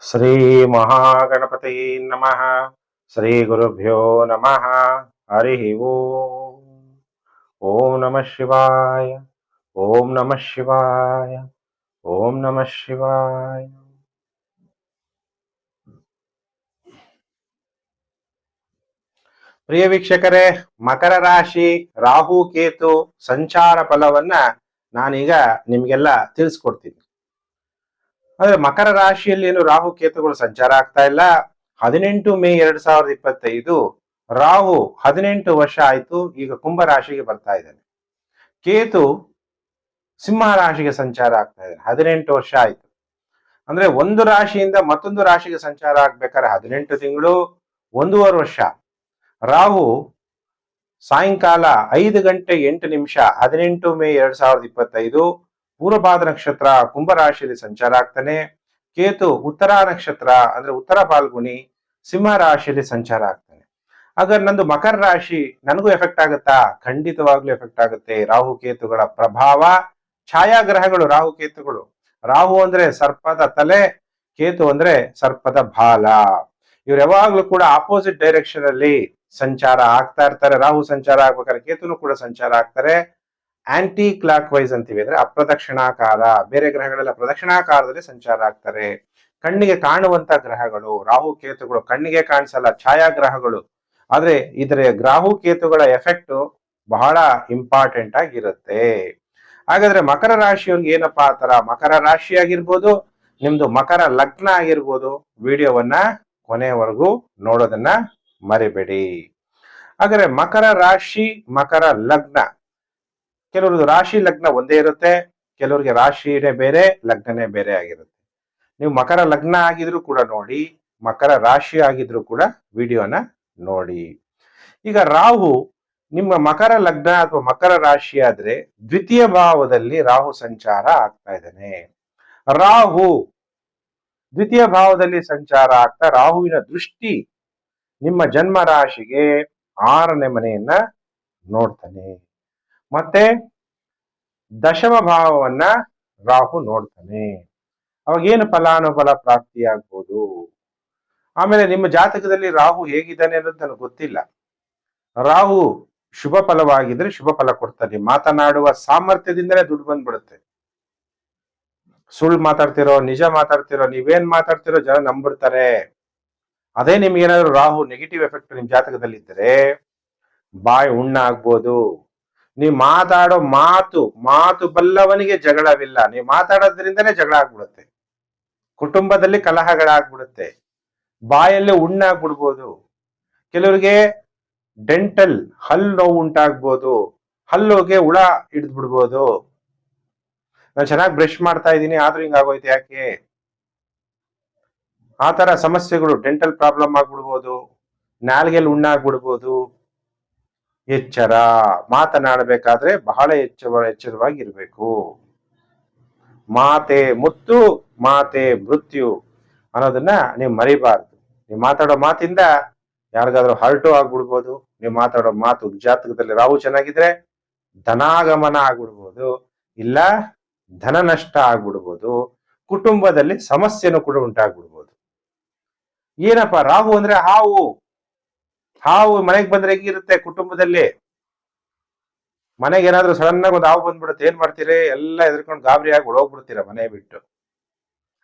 ಶ್ರೀ ಮಹಾಗಣಪತಿ ನಮಃ. ಶ್ರೀ ಗುರುಭ್ಯೋ ನಮಃ. ಹರಿ ಓಂ. ಓಂ ನಮಃ ಶಿವಾಯ. ಓಂ ನಮಃ ಶಿವಾಯ. ಓಂ ನಮಃ ಶಿವಾಯ. ಪ್ರಿಯ ವೀಕ್ಷಕರೇ, ಮಕರ ರಾಶಿ, ರಾಹು, ಕೇತು, ಸಂಚಾರ ಫಲವನ್ನ ನಾನೀಗ ನಿಮ್ಗೆಲ್ಲ ತಿಳಿಸ್ಕೊಡ್ತೀನಿ. ಅಂದ್ರೆ ಮಕರ ರಾಶಿಯಲ್ಲಿ ಏನು ರಾಹು ಕೇತುಗಳು ಸಂಚಾರ ಆಗ್ತಾ ಇಲ್ಲ. ಹದಿನೆಂಟು ಮೇ ಎರಡ್ ಸಾವಿರದ ಇಪ್ಪತ್ತೈದು ರಾಹು ಹದಿನೆಂಟು ವರ್ಷ ಆಯ್ತು. ಈಗ ಕುಂಭ ರಾಶಿಗೆ ಬರ್ತಾ ಇದ್ದಾನೆ. ಕೇತು ಸಿಂಹ ರಾಶಿಗೆ ಸಂಚಾರ ಆಗ್ತಾ ಇದೆ ಹದಿನೆಂಟು ವರ್ಷ ಆಯ್ತು. ಅಂದ್ರೆ ಒಂದು ರಾಶಿಯಿಂದ ಮತ್ತೊಂದು ರಾಶಿಗೆ ಸಂಚಾರ ಆಗ್ಬೇಕಾದ್ರೆ ಹದಿನೆಂಟು ತಿಂಗಳು, ಒಂದೂವರೆ ವರ್ಷ. ರಾಹು ಸಾಯಂಕಾಲ ಐದು ಗಂಟೆ ಎಂಟು ನಿಮಿಷ ಹದಿನೆಂಟು ಮೇ ಎರಡ್ ಸಾವಿರದ ಇಪ್ಪತ್ತೈದು ಪೂರ್ವಪಾದ ನಕ್ಷತ್ರ ಕುಂಭರಾಶಿಯಲ್ಲಿ ಸಂಚಾರ ಆಗ್ತಾನೆ. ಕೇತು ಉತ್ತರ ನಕ್ಷತ್ರ ಅಂದ್ರೆ ಉತ್ತರ ಪಾಲ್ಗುಣಿ ಸಿಂಹ ರಾಶಿಯಲ್ಲಿ ಸಂಚಾರ ಆಗ್ತಾನೆ. ಹಾಗಾದ್ರೆ ನಂದು ಮಕರ ರಾಶಿ ನನಗೂ ಎಫೆಕ್ಟ್ ಆಗುತ್ತಾ? ಖಂಡಿತವಾಗ್ಲೂ ಎಫೆಕ್ಟ್ ಆಗುತ್ತೆ. ರಾಹು ಕೇತುಗಳ ಪ್ರಭಾವ, ಛಾಯಾಗ್ರಹಗಳು ರಾಹು ಕೇತುಗಳು. ರಾಹು ಅಂದ್ರೆ ಸರ್ಪದ ತಲೆ, ಕೇತು ಅಂದ್ರೆ ಸರ್ಪದ ಬಾಲ. ಇವ್ರು ಯಾವಾಗ್ಲೂ ಕೂಡ ಆಪೋಸಿಟ್ ಡೈರೆಕ್ಷನ್ ಅಲ್ಲಿ ಸಂಚಾರ ಆಗ್ತಾ ಇರ್ತಾರೆ. ರಾಹು ಸಂಚಾರ ಆಗ್ಬೇಕಾದ್ರೆ ಕೇತುನು ಕೂಡ ಸಂಚಾರ ಆಗ್ತಾರೆ. ಆಂಟಿ ಕ್ಲಾಕ್ ವೈಸ್ ಅಂತೀವಿ. ಅಂದ್ರೆ ಅಪ್ರದಕ್ಷಿಣಾಕಾರ. ಬೇರೆ ಗ್ರಹಗಳೆಲ್ಲ ಪ್ರದಕ್ಷಿಣಾಕಾರದಲ್ಲಿ ಸಂಚಾರ ಆಗ್ತಾರೆ. ಕಣ್ಣಿಗೆ ಕಾಣುವಂತ ಗ್ರಹಗಳು, ರಾಹು ಕೇತುಗಳು, ಕಣ್ಣಿಗೆ ಕಾಣಿಸಲ್ಲ, ಛಾಯಾಗ್ರಹಗಳು. ಆದ್ರೆ ಇದರ ರಾಹು ಕೇತುಗಳ ಎಫೆಕ್ಟ್ ಬಹಳ ಇಂಪಾರ್ಟೆಂಟ್ ಆಗಿರುತ್ತೆ. ಹಾಗಾದ್ರೆ ಮಕರ ರಾಶಿಯವ್ರಿಗೆ ಏನಪ್ಪಾ ಆತರ ಮಕರ ರಾಶಿ ಆಗಿರ್ಬೋದು, ನಿಮ್ದು ಮಕರ ಲಗ್ನ ಆಗಿರ್ಬೋದು, ವಿಡಿಯೋವನ್ನ ಕೊನೆಯವರೆಗೂ ನೋಡೋದನ್ನ ಮರಿಬೇಡಿ. ಹಾಗಾದ್ರೆ ಮಕರ ರಾಶಿ, ಮಕರ ಲಗ್ನ ಕೆಲವ್ರದ್ದು ರಾಶಿ ಲಗ್ನ ಒಂದೇ ಇರುತ್ತೆ, ಕೆಲವ್ರಿಗೆ ರಾಶಿನೇ ಬೇರೆ, ಲಗ್ನನೇ ಬೇರೆ ಆಗಿರುತ್ತೆ. ನೀವು ಮಕರ ಲಗ್ನ ಆಗಿದ್ರು ಕೂಡ ನೋಡಿ, ಮಕರ ರಾಶಿ ಆಗಿದ್ರು ಕೂಡ ವಿಡಿಯೋನ ನೋಡಿ. ಈಗ ರಾಹು ನಿಮ್ಮ ಮಕರ ಲಗ್ನ ಅಥವಾ ಮಕರ ರಾಶಿ ಆದ್ರೆ ದ್ವಿತೀಯ ಭಾವದಲ್ಲಿ ರಾಹು ಸಂಚಾರ ಆಗ್ತಾ ಇದ್ದಾನೆ. ರಾಹು ದ್ವಿತೀಯ ಭಾವದಲ್ಲಿ ಸಂಚಾರ ಆಗ್ತಾ, ರಾಹುವಿನ ದೃಷ್ಟಿ ನಿಮ್ಮ ಜನ್ಮ ರಾಶಿಗೆ ಆರನೇ ಮನೆಯನ್ನ ನೋಡ್ತಾನೆ. ಮತ್ತೆ ದಶಮ ಭಾವವನ್ನ ರಾಹು ನೋಡ್ತಾನೆ. ಅವಾಗ ಏನು ಫಲಾನುಫಲ ಪ್ರಾಪ್ತಿಯಾಗ್ಬೋದು? ಆಮೇಲೆ ನಿಮ್ಮ ಜಾತಕದಲ್ಲಿ ರಾಹು ಹೇಗಿದ್ದಾನೆ ಅನ್ನೋದು ನನಗೆ ಗೊತ್ತಿಲ್ಲ. ರಾಹು ಶುಭ ಫಲವಾಗಿದ್ರೆ ಶುಭ ಫಲ ಕೊಡ್ತಾನೆ. ಮಾತನಾಡುವ ಸಾಮರ್ಥ್ಯದಿಂದಲೇ ದುಡ್ಡು ಬಂದ್ಬಿಡುತ್ತೆ. ಸುಳ್ಳು ಮಾತಾಡ್ತಿರೋ, ನಿಜ ಮಾತಾಡ್ತಿರೋ, ನೀವೇನ್ ಮಾತಾಡ್ತಿರೋ ಜನ ನಂಬಿಡ್ತಾರೆ ಅದೇ ನಿಮ್ಗೆ ಏನಾದ್ರು ರಾಹು ನೆಗೆಟಿವ್ ಎಫೆಕ್ಟ್ ನಿಮ್ ಜಾತಕದಲ್ಲಿ ಇದ್ದರೆ ಬಾಯಿ ಹುಣ್ಣ ಆಗ್ಬೋದು ನೀವು ಮಾತಾಡೋ ಮಾತು ಮಾತು ಬಲ್ಲವನಿಗೆ ಜಗಳವಿಲ್ಲ. ನೀ ಮಾತಾಡೋದ್ರಿಂದನೇ ಜಗಳ ಆಗ್ಬಿಡುತ್ತೆ. ಕುಟುಂಬದಲ್ಲಿ ಕಲಹಗಳಾಗ್ಬಿಡುತ್ತೆ. ಬಾಯಲ್ಲಿ ಉಣ್ಣಾಗ್ಬಿಡ್ಬೋದು ಕೆಲವರಿಗೆ ಡೆಂಟಲ್ ಹಲ್ಲು ನೋವು ಉಂಟಾಗ್ಬೋದು. ಹಲ್ಲುಗೆ ಹುಳ ಹಿಡಿದು ಬಿಡ್ಬೋದು ನಾನು ಚೆನ್ನಾಗಿ ಬ್ರಷ್ ಮಾಡ್ತಾ ಇದ್ದೀನಿ, ಆದ್ರೂ ಹಿಂಗಾಗೋಯ್ತು ಯಾಕೆ? ಆ ತರ ಸಮಸ್ಯೆಗಳು, ಡೆಂಟಲ್ ಪ್ರಾಬ್ಲಮ್ ಆಗ್ಬಿಡ್ಬೋದು. ನಾಲ್ಗೆಲ್ ಉಣ್ಣಾಗ್ಬಿಡ್ಬೋದು ಎಚ್ಚರ. ಮಾತನಾಡಬೇಕಾದ್ರೆ ಬಹಳ ಎಚ್ಚರ ಎಚ್ಚರವಾಗಿರಬೇಕು. ಮಾತೆ ಮುತ್ತು, ಮಾತೆ ಮೃತ್ಯು ಅನ್ನೋದನ್ನ ನೀವು ಮರಿಬಾರ್ದು. ನೀವು ಮಾತಾಡೋ ಮಾತಿಂದ ಯಾರಿಗಾದ್ರೂ ಹರ್ಟು ಆಗ್ಬಿಡ್ಬೋದು. ನೀವು ಮಾತಾಡೋ ಮಾತು ಜಾತಕದಲ್ಲಿ ರಾಹು ಚೆನ್ನಾಗಿದ್ರೆ ಧನಾಗಮನ ಆಗ್ಬಿಡ್ಬೋದು. ಇಲ್ಲ ಧನ ನಷ್ಟ ಆಗ್ಬಿಡ್ಬೋದು. ಕುಟುಂಬದಲ್ಲಿ ಸಮಸ್ಯೆನೂ ಕೂಡ ಉಂಟಾಗ್ಬಿಡ್ಬೋದು. ಏನಪ್ಪ ರಾಹು ಅಂದ್ರೆ ಹಾವು. ಹಾವು ಮನೆಗೆ ಬಂದ್ರೆ ಹೆಂಗಿರುತ್ತೆ ಕುಟುಂಬದಲ್ಲಿ? ಮನೆಗೆ ಏನಾದ್ರೂ ಸಡನ್ ಆಗಿ ಒಂದು ಹಾವು ಬಂದ್ಬಿಡುತ್ತೆ, ಏನ್ ಮಾಡ್ತೀರಿ? ಎಲ್ಲ ಎದ್ರಕೊಂಡು ಗಾಬರಿಯಾಗಿ ಆಗಿ ಓಡೋಗ್ಬಿಡ್ತೀರ ಮನೆ ಬಿಟ್ಟು.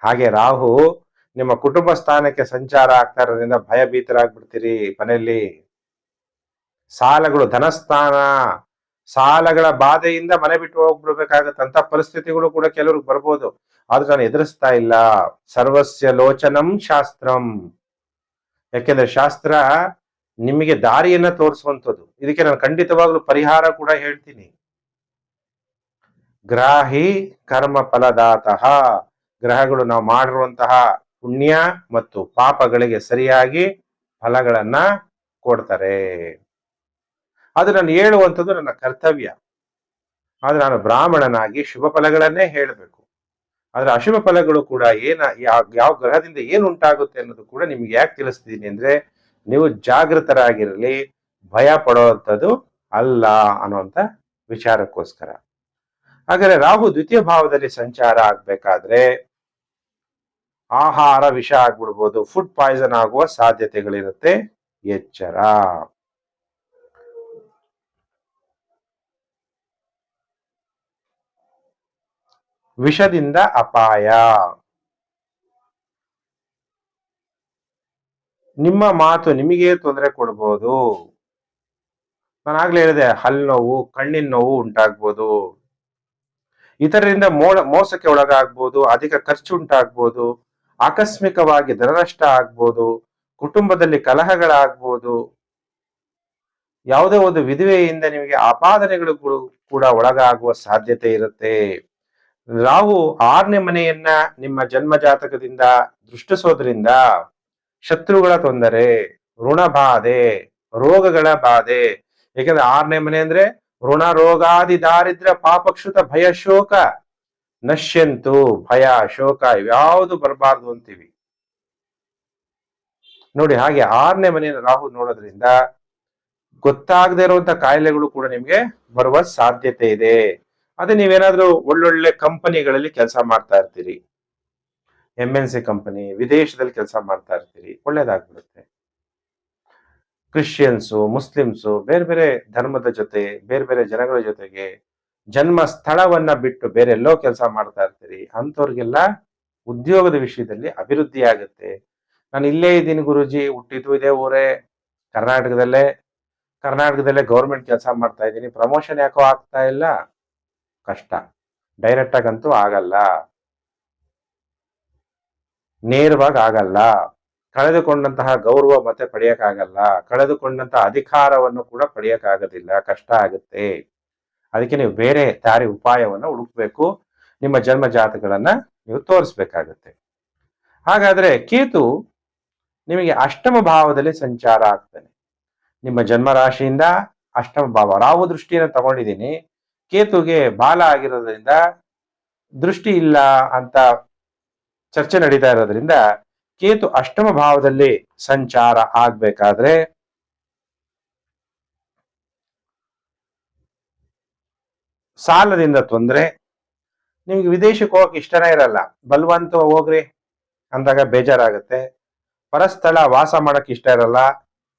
ಹಾಗೆ ರಾಹು, ನಿಮ್ಮ ಕುಟುಂಬ ಸ್ಥಾನಕ್ಕೆ ಸಂಚಾರ ಆಗ್ತಾ ಇರೋದ್ರಿಂದ ಭಯಭೀತರಾಗ್ಬಿಡ್ತೀರಿ ಮನೆಯಲ್ಲಿ. ಸಾಲಗಳು ಧನಸ್ಥಾನ, ಸಾಲಗಳ ಬಾಧೆಯಿಂದ ಮನೆ ಬಿಟ್ಟು ಹೋಗ್ಬಿಡ್ಬೇಕಾಗತ್ತಂತ ಪರಿಸ್ಥಿತಿಗಳು ಕೂಡ ಕೆಲವ್ರಿಗೆ ಬರ್ಬೋದು. ಆದ್ರೆ ನಾನು ಎದುರಿಸ್ತಾ ಇಲ್ಲ. ಸರ್ವಸ್ಯ ಲೋಚನಂ ಶಾಸ್ತ್ರಂ. ಯಾಕೆಂದ್ರೆ ಶಾಸ್ತ್ರ ನಿಮಗೆ ದಾರಿಯನ್ನ ತೋರಿಸುವಂಥದ್ದು. ಇದಕ್ಕೆ ನಾನು ಖಂಡಿತವಾಗ್ಲೂ ಪರಿಹಾರ ಕೂಡ ಹೇಳ್ತೀನಿ. ಗ್ರಾಹಿ ಕರ್ಮ ಫಲದಾತಃ. ಗ್ರಹಗಳು ನಾವು ಮಾಡಿರುವಂತಹ ಪುಣ್ಯ ಮತ್ತು ಪಾಪಗಳಿಗೆ ಸರಿಯಾಗಿ ಫಲಗಳನ್ನ ಕೊಡ್ತಾರೆ. ಅದು ನಾನು ಹೇಳುವಂಥದ್ದು ನನ್ನ ಕರ್ತವ್ಯ. ಆದ್ರೆ ನಾನು ಬ್ರಾಹ್ಮಣನಾಗಿ ಶುಭ ಫಲಗಳನ್ನೇ ಹೇಳಬೇಕು. ಆದ್ರೆ ಅಶುಭ ಫಲಗಳು ಕೂಡ ಏನ ಯಾವ ಯಾವ ಗ್ರಹದಿಂದ ಏನು ಉಂಟಾಗುತ್ತೆ ಅನ್ನೋದು ಕೂಡ ನಿಮ್ಗೆ ಯಾಕೆ ತಿಳಿಸ್ತಿದ್ದೀನಿ ಅಂದ್ರೆ ನೀವು ಜಾಗೃತರಾಗಿರಲಿ, ಭಯ ಪಡೋವಂಥದ್ದು ಅಲ್ಲ ಅನ್ನುವಂಥ ವಿಚಾರಕ್ಕೋಸ್ಕರ. ಹಾಗಾದ್ರೆ ರಾಹು ದ್ವಿತೀಯ ಭಾವದಲ್ಲಿ ಸಂಚಾರ ಆಗ್ಬೇಕಾದ್ರೆ ಆಹಾರ ವಿಷ ಆಗ್ಬಿಡ್ಬೋದು ಫುಡ್ ಪಾಯ್ಸನ್ ಆಗುವ ಸಾಧ್ಯತೆಗಳಿರುತ್ತೆ, ಎಚ್ಚರ. ವಿಷದಿಂದ ಅಪಾಯ. ನಿಮ್ಮ ಮಾತು ನಿಮಗೆ ತೊಂದರೆ ಕೊಡ್ಬೋದು. ನಾನು ಆಗ್ಲೇ ಹೇಳಿದೆ ಹಲ್ಲು ನೋವು, ಕಣ್ಣಿನ ನೋವು ಉಂಟಾಗ್ಬೋದು. ಇತರರಿಂದ ಮೋಡ ಮೋಸಕ್ಕೆ ಒಳಗಾಗ್ಬೋದು, ಅಧಿಕ ಖರ್ಚು ಉಂಟಾಗ್ಬೋದು, ಆಕಸ್ಮಿಕವಾಗಿ ಧನನಷ್ಟ ಆಗ್ಬೋದು, ಕುಟುಂಬದಲ್ಲಿ ಕಲಹಗಳಾಗ್ಬೋದು. ಯಾವುದೇ ಒಂದು ವಿಧವೆಯಿಂದ ನಿಮಗೆ ಆಪಾದನೆಗಳು ಕೂಡ- ಒಳಗಾಗುವ ಸಾಧ್ಯತೆ ಇರುತ್ತೆ. ನಾವು ಆರನೇ ಮನೆಯನ್ನ ನಿಮ್ಮ ಜನ್ಮ ಜಾತಕದಿಂದ ದೃಷ್ಟಿಸೋದ್ರಿಂದ ಶತ್ರುಗಳ ತೊಂದರೆ ಋಣಬಾಧೆ ರೋಗಗಳ ಬಾಧೆ. ಯಾಕಂದ್ರೆ ಆರನೇ ಮನೆ ಅಂದ್ರೆ ಋಣ ರೋಗಾದಿ ದಾರಿದ್ರ ಪಾಪಕ್ಷುತ ಭಯ ಶೋಕ. ನಶ್ಯಂತು ಭಯ ಶೋಕ ಇವ್ಯಾವುದು ಬರಬಾರ್ದು ಅಂತೀವಿ. ನೋಡಿ ಹಾಗೆ ಆರನೇ ಮನೆಯನ್ನು ರಾಹು ನೋಡೋದ್ರಿಂದ ಗೊತ್ತಾಗದೇ ಇರುವಂತ ಕಾಯಿಲೆಗಳು ಕೂಡ ನಿಮ್ಗೆ ಬರುವ ಸಾಧ್ಯತೆ ಇದೆ. ಅದೇ ನೀವೇನಾದ್ರೂ ಒಳ್ಳೊಳ್ಳೆ ಕಂಪನಿಗಳಲ್ಲಿ ಕೆಲಸ ಮಾಡ್ತಾ ಇರ್ತೀರಿ. ಎಂ ಎನ್ ಸಿ ಕಂಪನಿ ವಿದೇಶದಲ್ಲಿ ಕೆಲಸ ಮಾಡ್ತಾ ಇರ್ತೀರಿ, ಒಳ್ಳೇದಾಗ್ಬಿಡುತ್ತೆ. ಕ್ರಿಶ್ಚಿಯನ್ಸು ಮುಸ್ಲಿಮ್ಸು ಬೇರೆ ಬೇರೆ ಧರ್ಮದ ಜೊತೆ, ಬೇರೆ ಬೇರೆ ಜನಗಳ ಜೊತೆಗೆ ಜನ್ಮ ಸ್ಥಳವನ್ನ ಬಿಟ್ಟು ಬೇರೆ ಎಲ್ಲೋ ಕೆಲಸ ಮಾಡ್ತಾ ಇರ್ತೀರಿ, ಅಂಥವ್ರಿಗೆಲ್ಲ ಉದ್ಯೋಗದ ವಿಷಯದಲ್ಲಿ ಅಭಿವೃದ್ಧಿ ಆಗುತ್ತೆ. ನಾನು ಇಲ್ಲೇ ಇದ್ದೀನಿ ಗುರುಜಿ, ಹುಟ್ಟಿದ್ದು ಇದೇ ಊರೇ, ಕರ್ನಾಟಕದಲ್ಲೇ ಕರ್ನಾಟಕದಲ್ಲೇ ಗೌರ್ಮೆಂಟ್ ಕೆಲಸ ಮಾಡ್ತಾ ಇದ್ದೀನಿ ಪ್ರಮೋಷನ್ ಯಾಕೋ ಆಗ್ತಾ ಇಲ್ಲ? ಕಷ್ಟ. ಡೈರೆಕ್ಟ್ ಆಗಂತೂ ಆಗಲ್ಲ. ನೇರವಾಗಿ ಆಗಲ್ಲ. ಕಳೆದುಕೊಂಡಂತಹ ಗೌರವ ಮತ್ತೆ ಪಡೆಯಕ್ಕಾಗಲ್ಲ. ಕಳೆದುಕೊಂಡಂತಹ ಅಧಿಕಾರವನ್ನು ಕೂಡ ಪಡೆಯಕ್ಕಾಗೋದಿಲ್ಲ. ಕಷ್ಟ ಆಗುತ್ತೆ. ಅದಕ್ಕೆ ನೀವು ಬೇರೆ ದಾರಿ ಉಪಾಯವನ್ನು ಹುಡುಕ್ಬೇಕು. ನಿಮ್ಮ ಜನ್ಮ ಜಾತಗಳನ್ನ ನೀವು ತೋರಿಸ್ಬೇಕಾಗತ್ತೆ. ಹಾಗಾದ್ರೆ ಕೇತು ನಿಮಗೆ ಅಷ್ಟಮ ಭಾವದಲ್ಲಿ ಸಂಚಾರ ಆಗ್ತಾನೆ. ನಿಮ್ಮ ಜನ್ಮ ರಾಶಿಯಿಂದ ಅಷ್ಟಮ ಭಾವ. ರಾಹು ದೃಷ್ಟಿಯನ್ನು ತಗೊಂಡಿದ್ದೀನಿ. ಕೇತುಗೆ ಬಾಲ ಆಗಿರೋದ್ರಿಂದ ದೃಷ್ಟಿ ಇಲ್ಲ ಅಂತ ಚರ್ಚೆ ನಡೀತಾ ಇರೋದ್ರಿಂದ ಕೇತು ಅಷ್ಟಮ ಭಾವದಲ್ಲಿ ಸಂಚಾರ ಆಗ್ಬೇಕಾದ್ರೆ ಸಾಲದಿಂದ ತೊಂದರೆ. ನಿಮ್ಗೆ ವಿದೇಶಕ್ಕೆ ಹೋಗಕ್ ಇಷ್ಟನೇ ಇರಲ್ಲ. ಬಲ್ವಂತ ಹೋಗ್ರಿ ಅಂದಾಗ ಬೇಜಾರಾಗುತ್ತೆ. ಪರಸ್ಥಳ ವಾಸ ಮಾಡಕ್ಕೆ ಇಷ್ಟ ಇರಲ್ಲ.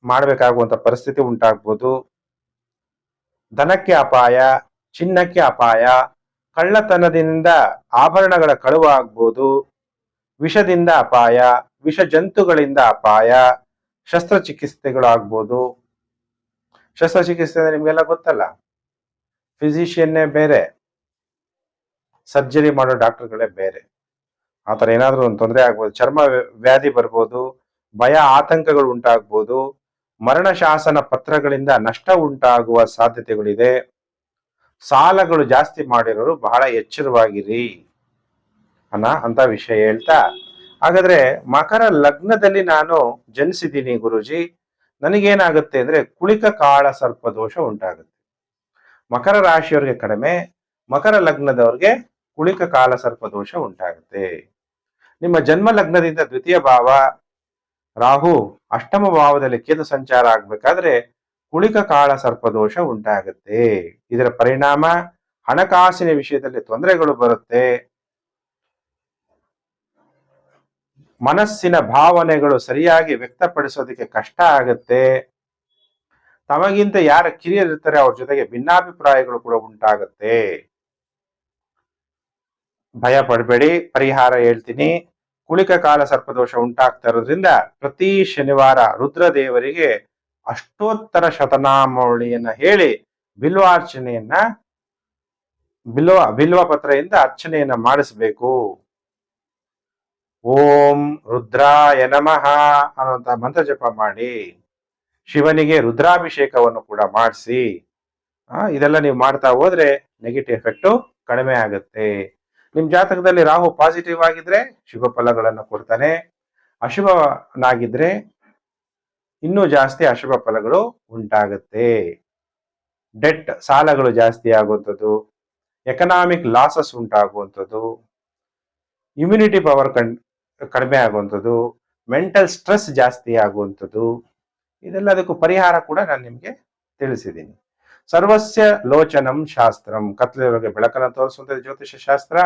ಮಾಡಬೇಕಾಗುವಂತ ಪರಿಸ್ಥಿತಿ ಉಂಟಾಗ್ಬೋದು. ದನಕ್ಕೆ ಅಪಾಯ, ಚಿನ್ನಕ್ಕೆ ಅಪಾಯ, ಕಳ್ಳತನದಿಂದ ಆಭರಣಗಳ ಕಳುವು ಆಗ್ಬೋದು. ವಿಷದಿಂದ ಅಪಾಯ ವಿಷ ಜಂತುಗಳಿಂದ ಅಪಾಯ ಶಸ್ತ್ರಚಿಕಿತ್ಸೆಗಳು ಆಗ್ಬೋದು ಶಸ್ತ್ರಚಿಕಿತ್ಸೆ ಅಂದ್ರೆ ನಿಮ್ಗೆಲ್ಲ ಗೊತ್ತಲ್ಲ? ಫಿಸಿಷಿಯನ್ನೇ ಬೇರೆ ಸರ್ಜರಿ ಮಾಡೋ ಡಾಕ್ಟರ್ಗಳೇ ಬೇರೆ. ಆ ಥರ ಏನಾದರೂ ಒಂದು ತೊಂದರೆ ಆಗ್ಬೋದು. ಚರ್ಮ ವ್ಯಾಧಿ ಬರ್ಬೋದು, ಭಯ ಆತಂಕಗಳು ಉಂಟಾಗ್ಬೋದು ಮರಣ ಶಾಸನ ಪತ್ರಗಳಿಂದ ನಷ್ಟ ಉಂಟಾಗುವ ಸಾಧ್ಯತೆಗಳಿದೆ. ಸಾಲಗಳು ಜಾಸ್ತಿ ಮಾಡಿರೋರು ಬಹಳ ಎಚ್ಚರವಾಗಿರಿ. ಅನ್ನ ಅಂತ ವಿಷಯ ಹೇಳ್ತಾ, ಹಾಗಾದ್ರೆ ಮಕರ ಲಗ್ನದಲ್ಲಿ ನಾನು ಜನಿಸಿದ್ದೀನಿ ಗುರುಜಿ, ನನಗೇನಾಗುತ್ತೆ ಅಂದ್ರೆ ಕುಳಿಕ ಕಾಳ ಸರ್ಪ ದೋಷ ಉಂಟಾಗುತ್ತೆ. ಮಕರ ರಾಶಿಯವ್ರಿಗೆ ಕಡಿಮೆ, ಮಕರ ಲಗ್ನದವ್ರಿಗೆ ಕುಳಿಕ ಕಾಲ ಸರ್ಪ ದೋಷ ಉಂಟಾಗುತ್ತೆ. ನಿಮ್ಮ ಜನ್ಮ ಲಗ್ನದಿಂದ ದ್ವಿತೀಯ ಭಾವ, ರಾಹು ಅಷ್ಟಮ ಭಾವದಲ್ಲಿ ಕೇತು ಸಂಚಾರ ಆಗ್ಬೇಕಾದ್ರೆ ಕುಳಿಕ ಕಾಳ ಸರ್ಪದೋಷ ಉಂಟಾಗುತ್ತೆ. ಇದರ ಪರಿಣಾಮ ಹಣಕಾಸಿನ ವಿಷಯದಲ್ಲಿ ತೊಂದರೆಗಳು ಬರುತ್ತೆ. ಮನಸ್ಸಿನ ಭಾವನೆಗಳು ಸರಿಯಾಗಿ ವ್ಯಕ್ತಪಡಿಸೋದಕ್ಕೆ ಕಷ್ಟ ಆಗುತ್ತೆ. ತಮಗಿಂತ ಯಾರ ಕಿರಿಯರಿರ್ತಾರೆ ಅವ್ರ ಜೊತೆಗೆ ಭಿನ್ನಾಭಿಪ್ರಾಯಗಳು ಕೂಡ ಉಂಟಾಗುತ್ತೆ. ಭಯ ಪಡಬೇಡಿ, ಪರಿಹಾರ ಹೇಳ್ತೀನಿ. ಕುಳಿಕ ಕಾಲ ಸರ್ಪದೋಷ ಉಂಟಾಗ್ತಾ ಇರೋದ್ರಿಂದ ಪ್ರತಿ ಶನಿವಾರ ರುದ್ರದೇವರಿಗೆ ಅಷ್ಟೋತ್ತರ ಶತನಾಮವಳಿಯನ್ನ ಹೇಳಿ ಬಿಲ್ವಾರ್ಚನೆಯನ್ನ ಬಿಲ್ವ ಬಿಲ್ವ ಪತ್ರೆಯಿಂದ ಅರ್ಚನೆಯನ್ನ ಮಾಡಿಸ್ಬೇಕು. ಓಂ ರುದ್ರಾಯ ನಮಃ ಅನ್ನುವಂತ ಮಂತ್ರ ಜಪ ಮಾಡಿ, ಶಿವನಿಗೆ ರುದ್ರಾಭಿಷೇಕವನ್ನು ಕೂಡ ಮಾಡಿಸಿ ಇದೆಲ್ಲ ನೀವು ಮಾಡ್ತಾ ಹೋದ್ರೆ ನೆಗೆಟಿವ್ ಎಫೆಕ್ಟ್ ಕಡಿಮೆ ಆಗುತ್ತೆ. ನಿಮ್ಮ ಜಾತಕದಲ್ಲಿ ರಾಹು ಪಾಸಿಟಿವ್ ಆಗಿದ್ರೆ ಶುಭ ಫಲಗಳನ್ನು ಕೊಡ್ತಾನೆ, ಅಶುಭನಾಗಿದ್ರೆ ಇನ್ನೂ ಜಾಸ್ತಿ ಅಶುಭ ಫಲಗಳು ಉಂಟಾಗುತ್ತೆ. ಡೆಟ್ ಸಾಲಗಳು ಜಾಸ್ತಿ ಆಗುವಂಥದ್ದು ಎಕನಾಮಿಕ್ ಲಾಸಸ್ ಉಂಟಾಗುವಂಥದ್ದು ಇಮ್ಯುನಿಟಿ ಪವರ್ ಕಣ್ ಕಡಿಮೆ ಆಗುವಂಥದ್ದು ಮೆಂಟಲ್ ಸ್ಟ್ರೆಸ್ ಜಾಸ್ತಿ ಆಗುವಂಥದ್ದು ಇದೆಲ್ಲದಕ್ಕೂ ಪರಿಹಾರ ಕೂಡ ನಾನು ನಿಮಗೆ ತಿಳಿಸಿದ್ದೀನಿ. ಸರ್ವಸ್ಯ ಲೋಚನಂ ಶಾಸ್ತ್ರಂ. ಕತ್ಲೆಯೊಳಗೆ ಬೆಳಕನ್ನು ತೋರಿಸುವಂಥದ್ದು ಜ್ಯೋತಿಷ ಶಾಸ್ತ್ರ.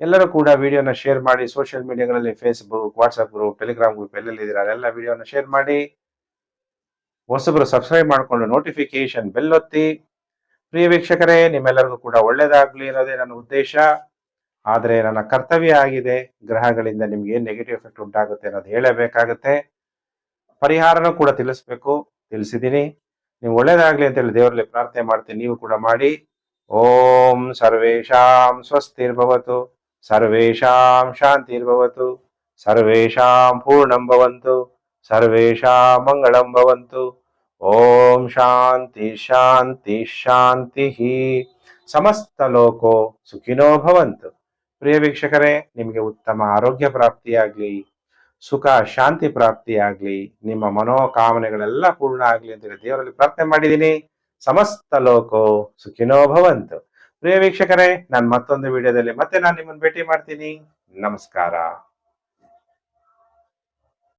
ಎಲ್ಲರೂ ಕೂಡ ವಿಡಿಯೋನ ಶೇರ್ ಮಾಡಿ social ಮೀಡಿಯಾಗಳಲ್ಲಿ Facebook WhatsApp group Telegram group ಎಲ್ಲೆಲ್ಲಿದ್ದೀರಾ ಅಲ್ಲೆಲ್ಲ ವಿಡಿಯೋನ ಶೇರ್ ಮಾಡಿ. ಹೊಸಬರು ಸಬ್ಸ್ಕ್ರೈಬ್ ಮಾಡಿಕೊಂಡು ನೋಟಿಫಿಕೇಶನ್ ಬೆಲ್ ಒತ್ತಿ. ಪ್ರಿಯ ವೀಕ್ಷಕರೇ, ನಿಮ್ಮೆಲ್ಲರಿಗೂ ಕೂಡ ಒಳ್ಳೇದಾಗ್ಲಿ ಅನ್ನೋದೇ ನನ್ನ ಉದ್ದೇಶ. ಆದರೆ ನನ್ನ ಕರ್ತವ್ಯ ಆಗಿದೆ, ಗ್ರಹಗಳಿಂದ ನಿಮ್ಗೆ ಏನು ನೆಗೆಟಿವ್ ಎಫೆಕ್ಟ್ ಉಂಟಾಗುತ್ತೆ ಅನ್ನೋದು ಹೇಳಬೇಕಾಗುತ್ತೆ. ಪರಿಹಾರನೂ ಕೂಡ ತಿಳಿಸ್ಬೇಕು, ತಿಳಿಸಿದ್ದೀನಿ. ನೀವು ಒಳ್ಳೇದಾಗ್ಲಿ ಅಂತ ಹೇಳಿ ದೇವರಲ್ಲಿ ಪ್ರಾರ್ಥನೆ ಮಾಡ್ತೀನಿ, ನೀವು ಕೂಡ ಮಾಡಿ. ಓಂ ಸರ್ವೇಶಾಂ ಸ್ವಸ್ತಿರ್ಭವತು ಸರ್ವೇಶಾಂ ಶಾಂತಿರ್ಭವತು ಸರ್ವೇಶಾಂ ಪೂರ್ಣಂ ಭವಂತು ಸರ್ವೇಶಾಂ ಮಂಗಳಂ ಭವಂತು. ಓಂ ಶಾಂತಿ ಶಾಂತಿ ಶಾಂತಿ ಸಮಸ್ತ ಲೋಕೋ ಸುಖಿನೋ ಭವಂತು. ಪ್ರಿಯ ವೀಕ್ಷಕರೇ, ನಿಮಗೆ ಉತ್ತಮ ಆರೋಗ್ಯ ಪ್ರಾಪ್ತಿಯಾಗ್ಲಿ, ಸುಖ, ಶಾಂತಿ ಪ್ರಾಪ್ತಿಯಾಗ್ಲಿ, ನಿಮ್ಮ ಮನೋಕಾಮನೆಗಳೆಲ್ಲ ಪೂರ್ಣ ಆಗಲಿ ಅಂತ ಹೇಳಿ ದೇವರಲ್ಲಿ ಪ್ರಾರ್ಥನೆ ಮಾಡಿದ್ದೀನಿ. ಸಮಸ್ತ ಲೋಕೋ ಸುಖಿನೋ ಭವಂತು. ಪ್ರಿಯ ವೀಕ್ಷಕರೇ, ನಾನು ಮತ್ತೊಂದು ವಿಡಿಯೋದಲ್ಲಿ ಮತ್ತೆ ನಾನು ನಿಮ್ಮನ್ನು ಭೇಟಿ ಮಾಡ್ತೀನಿ. ನಮಸ್ಕಾರ.